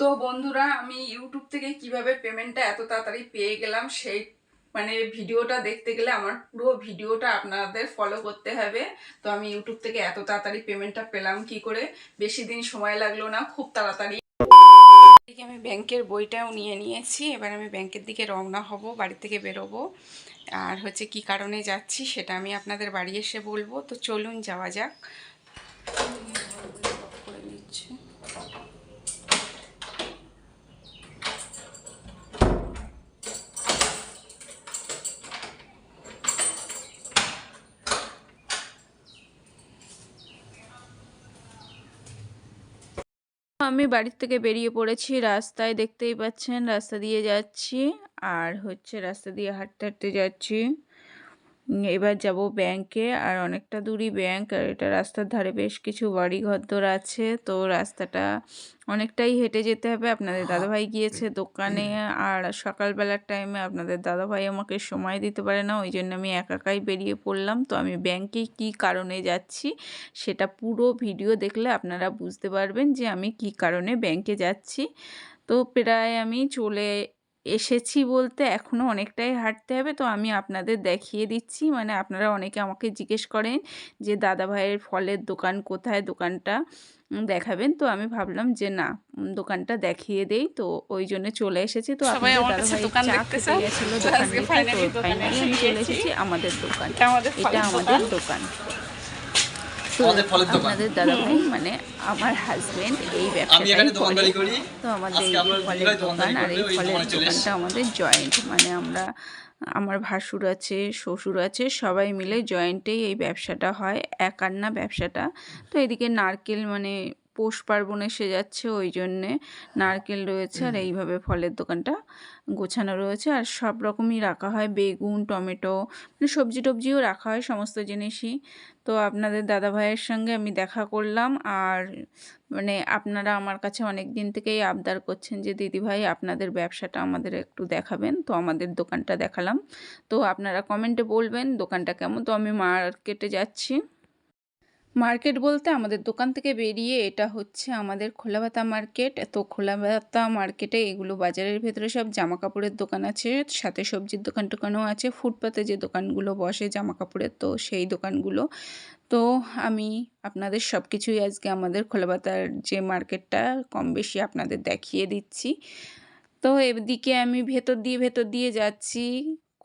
তো বন্ধুরা, আমি ইউটিউব থেকে কীভাবে পেমেন্টটা এত তাড়াতাড়ি পেয়ে গেলাম সেই মানে ভিডিওটা দেখতে গেলে আমার পুরো ভিডিওটা আপনাদের ফলো করতে হবে। তো আমি ইউটিউব থেকে এত তাড়াতাড়ি পেমেন্টটা পেলাম কি করে? বেশি দিন সময় লাগল না, খুব তাড়াতাড়ি। এদিকে আমি ব্যাংকের বইটাও নিয়ে নিয়েছি, এবার আমি ব্যাংকের দিকে রওনা হব, বাড়ি থেকে বেরোবো। আর হচ্ছে কি কারণে যাচ্ছি সেটা আমি আপনাদের বাড়ি এসে বলব। তো চলুন যাওয়া যাক। করে নিচ্ছে আমি বাড়ির থেকে বেরিয়ে পড়েছি, রাস্তায় দেখতেই পাচ্ছেন, রাস্তা দিয়ে যাচ্ছি, আর হচ্ছে রাস্তা দিয়ে হাঁটতে হাঁটতে যাচ্ছি। এবার যাব ব্যাংকে আর অনেকটা দূরই ব্যাংক আর এটা রাস্তার ধারে বেশ কিছু বাড়ি ঘরদোর আছে। তো রাস্তাটা অনেকটাই হেঁটে যেতে হবে। আপনাদের দাদাভাই গিয়েছে দোকানে আর সকালবেলার টাইমে আপনাদের দাদাভাই আমাকে সময় দিতে পারে না। ওই জন্য আমি একা একাই বেরিয়ে পড়লাম। তো আমি ব্যাংকে কি কারণে যাচ্ছি সেটা পুরো ভিডিও দেখলে আপনারা বুঝতে পারবেন যে আমি কি কারণে ব্যাংকে যাচ্ছি। তো প্রায় আমি চলে এসেছি বলতে এখনও অনেকটাই হাঁটতে হবে। তো আমি আপনাদের দেখিয়ে দিচ্ছি। মানে আপনারা অনেকে আমাকে জিজ্ঞেস করেন যে দাদা ভাইয়ের ফলের দোকান কোথায়? দোকানটা দেখাবেন? তো আমি ভাবলাম যে না দোকানটা দেখিয়ে দেই। তো ওই জন্য চলে এসেছি। তো সবাই দোকান দোকানে আমি চলে এসেছি আমাদের দোকান। এটা আমাদের দোকান। তো আপনাদের দাদাভাই মানে আমার হাজবেন্ড এই ব্যবসাটা ব্যবসাটাই করে। তো আমাদের এই ফলের দোকান আর এই ফলের। দোকানটা আমাদের জয়েন্ট মানে আমরা আমার ভাসুর আছে শ্বশুর আছে সবাই মিলে জয়েন্টেই এই ব্যবসাটা হয় একার না ব্যবসাটা। তো এদিকে নারকেল মানে পৌষ পার্বণ এসে যাচ্ছে ওই জন্যে নারকেল রয়েছে আর এইভাবে ফলের দোকানটা গোছানো রয়েছে। আর সব রকমই রাখা হয় বেগুন টমেটো মানে সবজি টবজিও রাখা হয় সমস্ত জিনিসই। তো আপনাদের দাদা ভাইয়ের সঙ্গে আমি দেখা করলাম আর মানে আপনারা আমার কাছে অনেক দিন থেকেই আবদার করছেন যে দিদিভাই আপনাদের ব্যবসাটা আমাদের একটু দেখাবেন। তো আমাদের দোকানটা দেখালাম। তো আপনারা কমেন্টে বলবেন দোকানটা কেমন। তো আমি মার্কেটে যাচ্ছি। মার্কেট বলতে আমাদের দোকান থেকে বেরিয়ে এটা হচ্ছে আমাদের খোলাবাতা মার্কেট। তো খোলাবাতা মার্কেটে এগুলো বাজারের ভেতরে সব জামা কাপড়ের দোকান আছে, সাথে সবজির দোকান টোকানও আছে, ফুটপাতে যে দোকানগুলো বসে জামা কাপড়ের তো সেই দোকানগুলো। তো আমি আপনাদের সব কিছুই আজকে আমাদের খোলাবাতার যে মার্কেটটা কম বেশি আপনাদের দেখিয়ে দিচ্ছি। তো এদিকে আমি ভেতর দিয়ে ভেতর দিয়ে যাচ্ছি।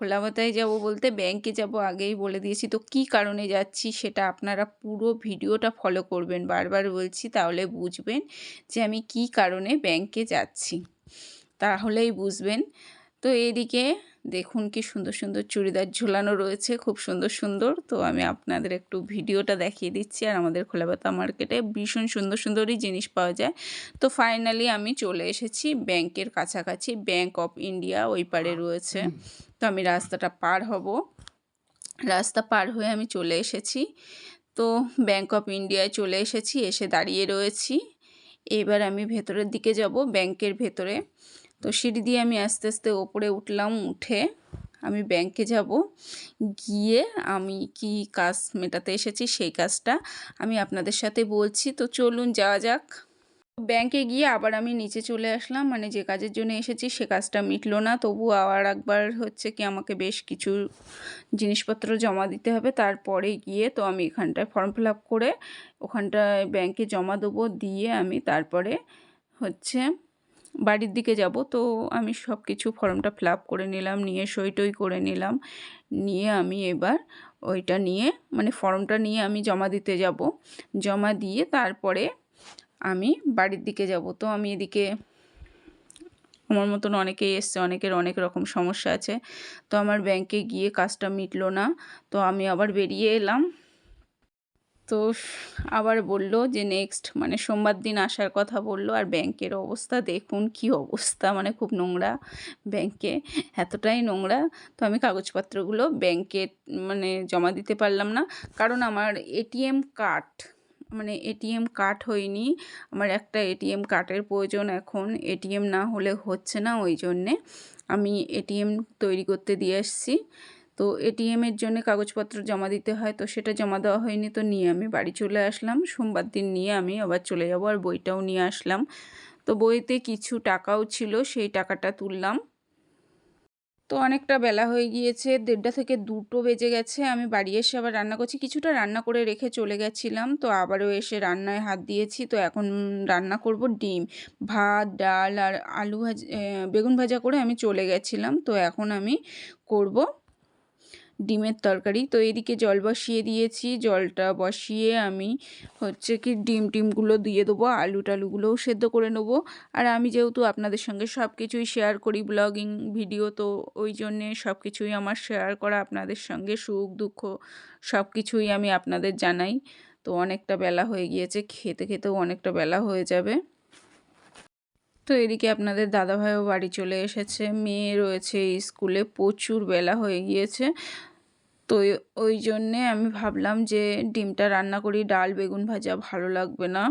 খোলাবাতায় যাব বলতে ব্যাংকে যাব আগেই বলে দিয়েছি। তো কি কারণে যাচ্ছি সেটা আপনারা পুরো ভিডিওটা ফলো করবেন। বারবার বলছি তাহলে বুঝবেন যে আমি কি কারণে ব্যাংকে যাচ্ছি। তাহলেই বুঝবেন। তো এইদিকে দেখুন কি সুন্দর সুন্দর চুড়িদার ঝোলানো রয়েছে, খুব সুন্দর সুন্দর। তো আমি আপনাদের একটু ভিডিওটা দেখিয়ে দিচ্ছি আর আমাদের খোলাবাতা মার্কেটে ভীষণ সুন্দর, সুন্দরই জিনিস পাওয়া যায়। তো ফাইনালি আমি চলে এসেছি ব্যাংকের কাছাকাছি ব্যাংক অফ ইন্ডিয়া ওই পারে রয়েছে। তো আমি রাস্তাটা পার হব। রাস্তা পার হয়ে আমি চলে এসেছি। তো ব্যাংক অফ ইন্ডিয়ায় চলে এসেছি, এসে দাঁড়িয়ে রয়েছি। এবার আমি ভেতরের দিকে যাব, ব্যাংকের ভেতরে। তো সিঁড়ি দিয়ে আমি আস্তে আস্তে ওপরে উঠলাম, উঠে আমি ব্যাংকে যাব। গিয়ে আমি কি কাজ মেটাতে এসেছি সেই কাজটা আমি আপনাদের সাথে বলছি। তো চলুন যাওয়া যাক। ব্যাংকে গিয়ে আবার আমি নিচে চলে আসলাম মানে যে কাজের জন্য এসেছি সে কাজটা মিটলো না। তবু আবার একবার হচ্ছে কি আমাকে বেশ কিছু জিনিসপত্র জমা দিতে হবে। তারপরে গিয়ে তো আমি এখানটায় ফর্ম ফিল আপ করে ওখানটায় ব্যাংকে জমা দেবো। দিয়ে আমি তারপরে হচ্ছে বাড়ির দিকে যাব, তো আমি সব কিছু ফর্মটা ফিল করে নিলাম, নিয়ে সই টই করে নিলাম। নিয়ে আমি এবার ওইটা নিয়ে মানে ফর্মটা নিয়ে আমি জমা দিতে যাব। জমা দিয়ে তারপরে আমি বাড়ির দিকে যাব। তো আমি এদিকে, আমার মতন অনেকেই এসছে, অনেকের অনেক রকম সমস্যা আছে। তো আমার ব্যাংকে গিয়ে কাজটা মিটলো না, তো আমি আবার বেরিয়ে এলাম। তো আবার বলল যে নেক্সট মানে সোমবার দিন আসার কথা বলল আর ব্যাংকের অবস্থা দেখুন কি অবস্থা মানে খুব নোংরা ব্যাংকে, এতটাই নোংরা। তো আমি কাগজপত্রগুলো ব্যাংকে মানে জমা দিতে পারলাম না। কারণ আমার এটিএম কার্ড মানে এটিএম কার্ড হয়নি। আমার একটা এটিএম কার্ডের প্রয়োজন এখন। এটিএম না হলে হচ্ছে না, ওই জন্যে আমি এটিএম তৈরি করতে দিয়ে এসেছি তো এটিএমের জন্য কাগজপত্র জমা দিতে হয়, তো সেটা জমা দেওয়া হয়নি, তো নিয়ে আমি বাড়ি চলে আসলাম। সোমবার দিন নিয়ে আমি আবার চলে যাব আর বইটাও নিয়ে আসলাম। তো বইতে কিছু টাকাও ছিল, সেই টাকাটা তুললাম। তো অনেকটা বেলা হয়ে গিয়েছে, দেড়টা থেকে দুটো বেজে গেছে। আমি বাড়ি এসে আবার রান্না করছি। কিছুটা রান্না করে রেখে চলে গেছিলাম, তো আবারও এসে রান্নায় হাত দিয়েছি। তো এখন রান্না করব ডিম, ভাত, ডাল আর আলু ভাজা বেগুন ভাজা করে আমি চলে গেছিলাম। তো এখন আমি করব ডিমের তরকারি। তো এদিকে জল বসিয়ে দিয়েছি। জলটা বসিয়ে আমি হচ্ছে কি ডিম টিমগুলো দিয়ে দেবো, আলু টালুগুলোও সেদ্ধ করে নেব। আর আমি যেহেতু আপনাদের সঙ্গে সব কিছুই শেয়ার করি ব্লগিং ভিডিও তো ওই জন্যে সব কিছুই আমার শেয়ার করা, আপনাদের সঙ্গে সুখ, দুঃখ সব কিছুই আমি আপনাদের জানাই। তো অনেকটা বেলা হয়ে গিয়েছে, খেতে খেতেও অনেকটা বেলা হয়ে যাবে। তো এদিকে আপনাদের দাদাভাইও বাড়ি চলে এসেছে। মেয়ে রয়েছে স্কুলে, প্রচুর বেলা হয়ে গিয়েছে। তো ওই জন্যে আমি ভাবলাম যে ডিমটা রান্না করি, ডাল, বেগুন ভাজা ভালো লাগবে না।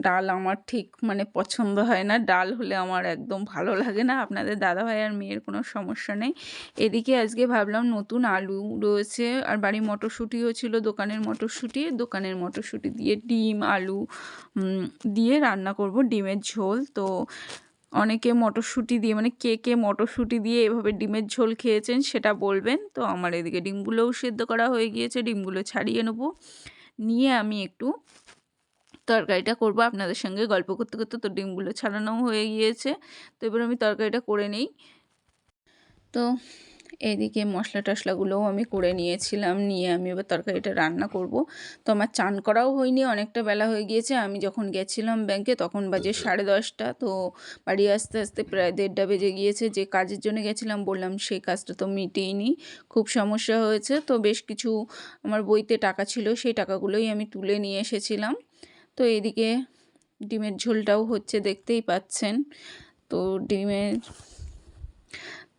ডাল আমার ঠিক মানে পছন্দ হয় না। ডাল হলে আমার একদম ভালো লাগে না। আপনাদের দাদাভাই আর মেয়ের কোনো সমস্যা নেই। এদিকে আজকে ভাবলাম নতুন আলু রয়েছে আর বাড়ির মটরশুঁটিও ছিল, দোকানের মটরশুঁটি। দোকানের মটরশুঁটি দিয়ে ডিম, আলু দিয়ে রান্না করব ডিমের ঝোল। তো অনেকে মটরশুঁটি দিয়ে মানে কে কে মটরশুঁটি দিয়ে এভাবে ডিমের ঝোল খেয়েছেন সেটা বলবেন। তো আমার এদিকে ডিমগুলোও সেদ্ধ করা হয়ে গিয়েছে, ডিমগুলো ছাড়িয়ে নেব। নিয়ে আমি একটু তরকারিটা করব। আপনাদের সঙ্গে গল্প করতে করতে তো ডিমগুলো ছাড়ানোও হয়ে গিয়েছে। তো এবার আমি তরকারিটা করে নেই। তো এদিকে মশলা টশলাগুলোও আমি করে নিয়েছিলাম নিয়ে আমি এবার তরকারিটা রান্না করব। তো আমার চান করাও হয়নি অনেকটা বেলা হয়ে গিয়েছে। আমি যখন গেছিলাম ব্যাংকে তখন বাজে সাড়ে দশটা তো বাড়ি আসতে আসতে প্রায় দেড়টা বেজে গিয়েছে। যে কাজের জন্য গেছিলাম বললাম সেই কাজটা তো মিটেইনি খুব সমস্যা হয়েছে। তো বেশ কিছু আমার বইতে টাকা ছিল সেই টাকাগুলোই আমি তুলে নিয়ে এসেছিলাম। তো এদিকে ডিমের ঝোলটাও হচ্ছে দেখতেই পাচ্ছেন। তো ডিমের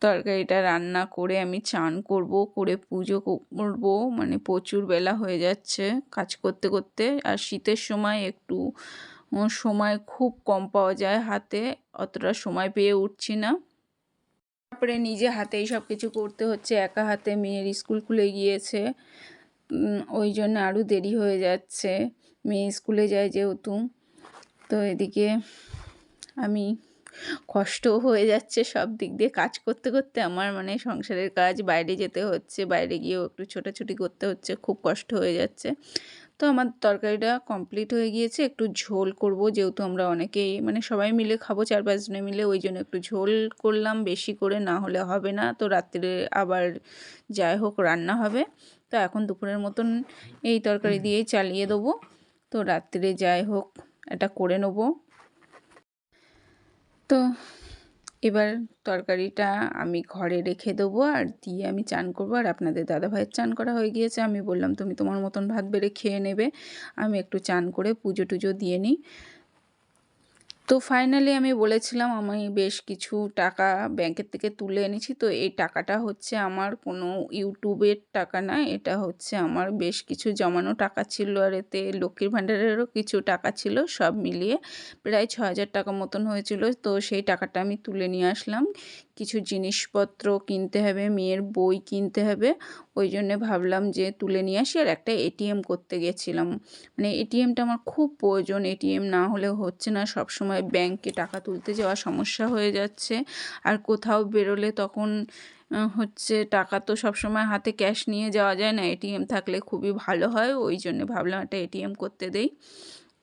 তরকারিটা রান্না করে আমি চান করব, করে পুজো করব। মানে প্রচুর বেলা হয়ে যাচ্ছে কাজ করতে করতে। আর শীতের সময় একটু সময় খুব কম পাওয়া যায় হাতে, অতটা সময় পেয়ে উঠছি না। তারপরে নিজে হাতেই সব কিছু করতে হচ্ছে, একা হাতে মেয়ের স্কুল খুলে গিয়েছে। ওই জন্য আরও দেরি হয়ে যাচ্ছে। মেয়ে স্কুলে যায় যেহেতু। তো এদিকে আমি কষ্টও হয়ে যাচ্ছে সব দিক দিয়ে। কাজ করতে করতে আমার মানে সংসারের কাজ, বাইরে যেতে হচ্ছে, বাইরে গিয়েও একটু ছোটাছুটি করতে হচ্ছে, খুব কষ্ট হয়ে যাচ্ছে। তো আমার তরকারিটা কমপ্লিট হয়ে গিয়েছে, একটু ঝোল করব, যেহেতু আমরা অনেকেই মানে সবাই মিলে খাব, চার পাঁচজনে মিলে, ওই জন্য একটু ঝোল করলাম, বেশি করে না হলে হবে না। তো রাত্রে আবার যাই হোক, রান্না হবে। তো এখন দুপুরের মতন এই তরকারি দিয়েই চালিয়ে দেবো। তো রাত্রে যাই হোক, এটা করে নেব। তো এবার তরকারিটা আমি ঘরে রেখে দেবো আর দিয়ে আমি চান করব। আর আপনাদের দাদা ভাইয়ের চান করা হয়ে গিয়েছে। আমি বললাম, তুমি তোমার মতন ভাত বেড়ে খেয়ে নেবে। আমি একটু চান করে পুজো টুজো দিয়ে নিই। তো ফাইনালি আমি বলেছিলাম, আমি বেশ কিছু টাকা ব্যাংকের থেকে তুলে এনেছি। তো এই টাকাটা হচ্ছে আমার কোনো ইউটিউবের টাকা না, এটা হচ্ছে আমার বেশ কিছু জমানো টাকা ছিল। আর এতে লক্ষ্মীর ভাণ্ডারেরও কিছু টাকা ছিল, সব মিলিয়ে প্রায় ছ হাজার টাকা মতন হয়েছিল। তো সেই টাকাটা আমি তুলে নিয়ে আসলাম। কিছু জিনিসপত্র কিনতে হবে, মেয়ের বই কিনতে হবে। ওই জন্যে ভাবলাম যে তুলে নিয়ে আসি আর একটা এটিএম করতে গেছিলাম। মানে এটিএমটা আমার খুব প্রয়োজন। এটিএম না হলে হচ্ছে না। সব সময় ব্যাংকে টাকা তুলতে যাওয়া সমস্যা হয়ে যাচ্ছে। আর কোথাও বেরোলে তখন হচ্ছে টাকা তো সবসময় হাতে ক্যাশ নিয়ে যাওয়া যায় না। এটিএম থাকলে খুবই ভালো হয়। ওই জন্য ভাবলাম একটা এটিএম করতে দেই।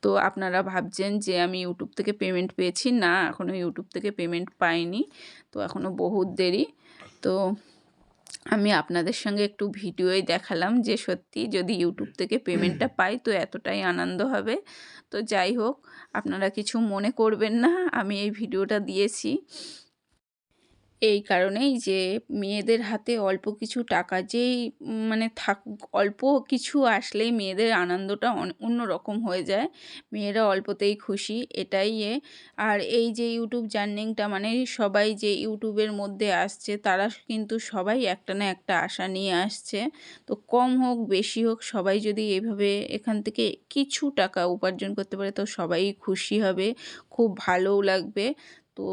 তো আপনারা ভাবছেন যে আমি ইউটিউব থেকে পেমেন্ট পেয়েছি। না এখনও ইউটিউব থেকে পেমেন্ট পাইনি। তো এখনও বহুত দেরি। তো আমি আপনাদের সঙ্গে একটু ভিডিওই দেখালাম যে সত্যি যদি ইউটিউব থেকে পেমেন্টটা পাই তো এতটাই আনন্দ হবে। তো যাই হোক আপনারা কিছু মনে করবেন না আমি এই ভিডিওটা দিয়েছি। এই কারণেই যে মেয়েদের হাতে অল্প কিছু টাকা যেই মানে থাক, অল্প কিছু আসলেই মেয়েদের আনন্দটা অন্য রকম হয়ে যায়। মেয়েরা অল্পতেই খুশি, এটাই এ। আর এই যে ইউটিউব জার্নিংটা মানে সবাই যে ইউটিউবের মধ্যে আসছে, তারা কিন্তু সবাই একটা না একটা আশা নিয়ে আসছে। তো কম হোক, বেশি হোক, সবাই যদি এভাবে এখান থেকে কিছু টাকা উপার্জন করতে পারে, তো সবাই খুশি হবে, খুব ভালোও লাগবে। তো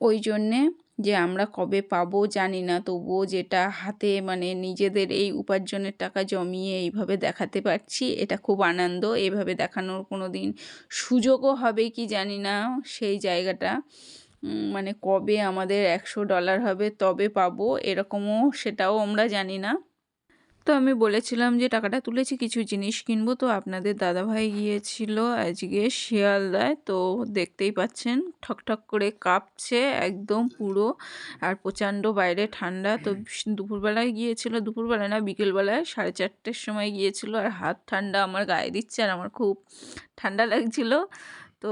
ওই জন্যে যে আমরা কবে পাবো জানি না। তবুও যেটা হাতে মানে নিজেদের এই উপার্জনের টাকা জমিয়ে এইভাবে দেখাতে পারছি, এটা খুব আনন্দ। এভাবে দেখানোর কোনো দিন সুযোগও হবে কি জানি না সেই জায়গাটা। মানে কবে আমাদের একশো ডলার হবে তবে পাবো, এরকমও সেটাও আমরা জানি না। তো আমি বলেছিলাম যে, টাকাটা তুলেছি, কিছু জিনিস কিনবো। তো আপনাদের দাদাভাই গিয়েছিল আজকে শিয়ালদায়। তো দেখতেই পাচ্ছেন ঠকঠক করে কাঁপছে একদম পুরো আর প্রচণ্ড বাইরে ঠান্ডা। তো দুপুরবেলায় গিয়েছিল, দুপুরবেলায় না, বিকেলবেলায় সাড়ে চারটের সময় গিয়েছিল আর হাত ঠান্ডা আমার গায়ে দিচ্ছে আর আমার খুব ঠান্ডা লাগছিল। তো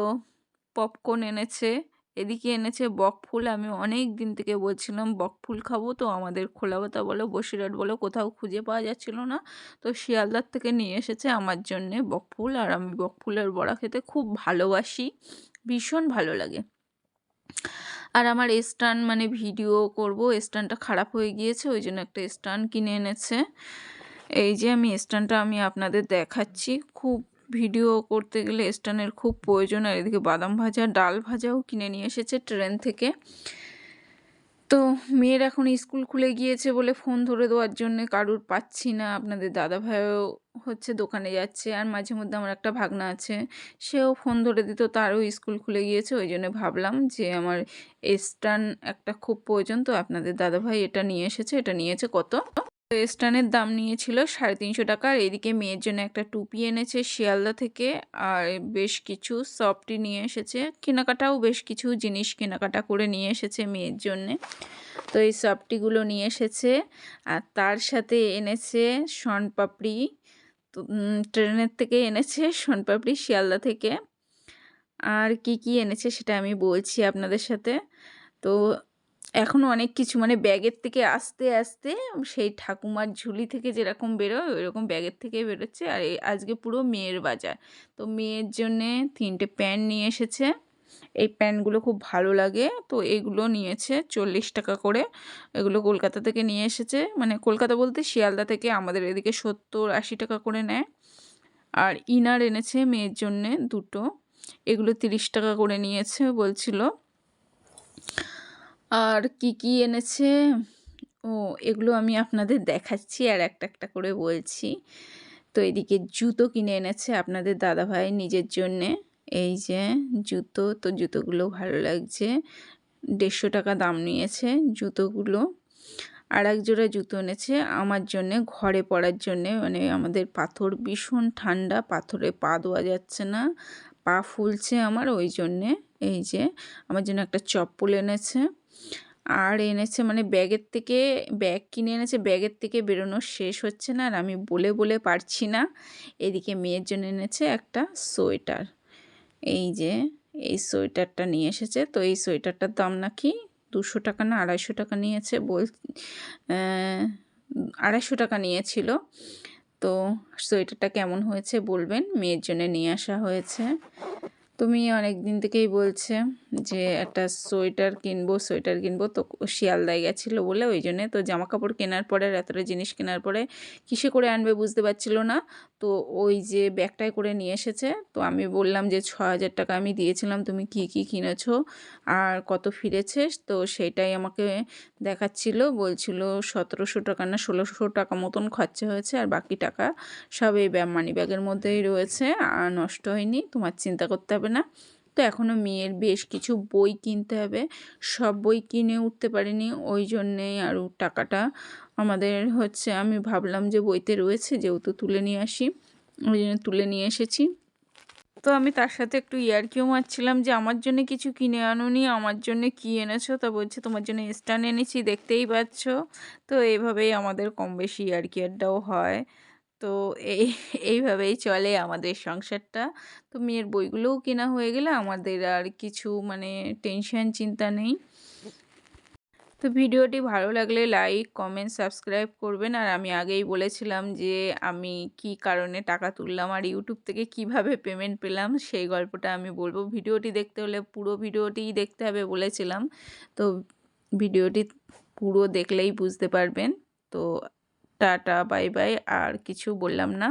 পপকর্ন এনেছে। এদিকে এনেছে বকফুল আমি অনেক দিন থেকে বলছিলাম বকফুল খাব তো, আমাদের খোলাগতা বলো, বসিরহাট বলো, কোথাও খুঁজে পাওয়া যাচ্ছিল না। তো শিয়ালদার থেকে নিয়ে এসেছে আমার জন্যে বকফুল আর আমি বকফুলের বড়া খেতে খুব ভালোবাসি। ভীষণ ভালো লাগে। আর আমার স্ট্যান্ড মানে ভিডিও করব স্ট্যান্ডটা খারাপ হয়ে গিয়েছে, ওই জন্য একটা স্ট্যান্ড কিনে এনেছে। এই যে আমি স্ট্যান্ডটা আমি আপনাদের দেখাচ্ছি, খুব ভিডিও করতে গেলে স্ট্যান্ডের খুব প্রয়োজন আর এদিকে বাদাম ভাজা, ডাল ভাজাও কিনে নিয়ে এসেছে ট্রেন থেকে। তো মেয়ের এখন স্কুল খুলে গিয়েছে বলে ফোন ধরে দেওয়ার জন্য কারুর পাচ্ছি না। আপনাদের দাদা ভাইও হচ্ছে দোকানে যাচ্ছে আর মাঝে মধ্যে আমার একটা ভাগনা আছে, সেও ফোন ধরে দিত, তারও স্কুল খুলে গিয়েছে। ওই জন্য ভাবলাম যে আমার স্ট্যান্ড একটা খুব প্রয়োজন। তো আপনাদের দাদাভাই এটা নিয়ে এসেছে, এটা নিয়েছে কত? স্টানের দাম নিয়েছিল সাড়ে তিনশো টাকা, আর এদিকে মেয়ের জন্য একটা টুপি এনেছে শিয়ালদা থেকে, আর বেশ কিছু সফটি নিয়ে এসেছে। কেনাকাটাও বেশ কিছু জিনিস কেনাকাটা করে নিয়ে এসেছে মেয়ের জন্যে। তো এই সফটিগুলো নিয়ে এসেছে, আর তার সাথে এনেছে শনপাপড়ি তো ট্রেনের থেকে এনেছে শনপাপড়ি শিয়ালদা থেকে। আর কি কি এনেছে সেটা আমি বলছি আপনাদের সাথে। তো এখনও অনেক কিছু মানে ব্যাগের থেকে আস্তে আস্তে সেই ঠাকুমার ঝুলি থেকে যেরকম বেরোয়, ওইরকম ব্যাগের থেকে বেরোচ্ছে। আর আজকে পুরো মেয়ের বাজার। তো মেয়ের জন্যে তিনটে প্যান্ট নিয়ে এসেছে। এই প্যান্টগুলো খুব ভালো লাগে। তো এগুলো নিয়েছে চল্লিশ টাকা করে। এগুলো কলকাতা থেকে নিয়ে এসেছে। মানে কলকাতা বলতে শিয়ালদা থেকে আমাদের এদিকে সত্তর, আশি টাকা করে নেয়। আর ইনার এনেছে মেয়ের জন্যে দুটো। এগুলো তিরিশ টাকা করে নিয়েছে বলছিল। আর কি কি এনেছে? ও, এগুলো আমি আপনাদের দেখাচ্ছি আর একটা একটা করে বলছি। তো এদিকে জুতো কিনে এনেছে আপনাদের দাদাভাই নিজের জন্যে। এই যে জুতো, তো জুতোগুলো ভালো লাগছে। দেড়শো টাকা দাম নিয়েছে জুতোগুলো। আর এক জোড়া জুতো এনেছে আমার জন্যে, ঘরে পড়ার জন্যে। মানে আমাদের পাথর ভীষণ ঠান্ডা, পাথরে পা দেওয়া যাচ্ছে না। পা ফুলছে আমার ওই জন্যে। এই যে আমার জন্য একটা চপ্পল এনেছে। আর এনেছে মানে ব্যাগের থেকে, ব্যাগ কিনে এনেছে, ব্যাগের থেকে বেরোনো শেষ হচ্ছে না আর আমি বলে বলে পারছি না। এদিকে মেয়ের জন্য এনেছে একটা সোয়েটার। এই যে, এই সোয়েটারটা নিয়ে এসেছে। তো এই সোয়েটারটার দাম নাকি দুশো টাকা না আড়াইশো টাকা নিয়েছে বল আড়াইশো টাকা নিয়েছিল। তো সোয়েটারটা কেমন হয়েছে বলবেন? মেয়ের জন্য নিয়ে আসা হয়েছে। তুমি অনেক দিন থেকেই বলছে যে একটা সোয়েটার কিনবো সোয়েটার কিনবো। তো শিয়ালদায় গেছিল বলে ওই জন্যে। তো জামা কাপড় কেনার পরে, এতটা জিনিস কেনার পরে কিসে করে আনবে বুঝতে পারছিল না। তো ওই যে ব্যাগটায় করে নিয়ে এসেছে। তো আমি বললাম যে ছ হাজার টাকা আমি দিয়েছিলাম, তুমি কি কি কিনেছো আর কত ফিরেছে? তো সেটাই আমাকে দেখাচ্ছিল, বলছিল সতেরোশো টাকা না ষোলোশো টাকা মতন খরচা হয়েছে আর বাকি টাকা সব এই মানি ব্যাগের মধ্যেই রয়েছে। আর নষ্ট হয়নি, তোমার চিন্তা করতে হবে না। তো এখনও মেয়ের বেশ কিছু বই কিনতে হবে। সব বই কিনে উঠতে পারিনি। ওই জন্যেই আরও টাকাটা আমাদের হচ্ছে, আমি ভাবলাম যে বইতে রয়েছে যেহেতু তুলে নিয়ে আসি। ওই জন্য তুলে নিয়ে এসেছি। তো আমি তার সাথে একটু ইয়ারকিও মারছিলাম যে, আমার জন্য কিছু কিনে আনুনি, আমার জন্য কি এনেছো? তা বলছে, তোমার জন্য স্ট্যান্ড এনেছি, দেখতেই পাচ্ছ। তো এইভাবেই আমাদের কম বেশি ইয়ারকি আড্ডাও হয়। তো এই এইভাবেই চলে আমাদের সংসারটা। তো মেয়ের বইগুলোও কেনা হয়ে গেলে আমাদের আর কিছু মানে টেনশন চিন্তা নেই। তো ভিডিওটি ভালো লাগলে লাইক কমেন্ট সাবস্ক্রাইব করবেন। আর আমি আগেই বলেছিলাম যে আমি কি কারণে টাকা তুললাম আর ইউটিউব থেকে কীভাবে পেমেন্ট পেলাম, সেই গল্পটা আমি বলব। ভিডিওটি দেখতে হলে পুরো ভিডিওটিই দেখতে হবে বলেছিলাম। তো ভিডিওটি পুরো দেখলেই বুঝতে পারবেন। তো টাটা বাই বাই। আর কিছু বললাম না।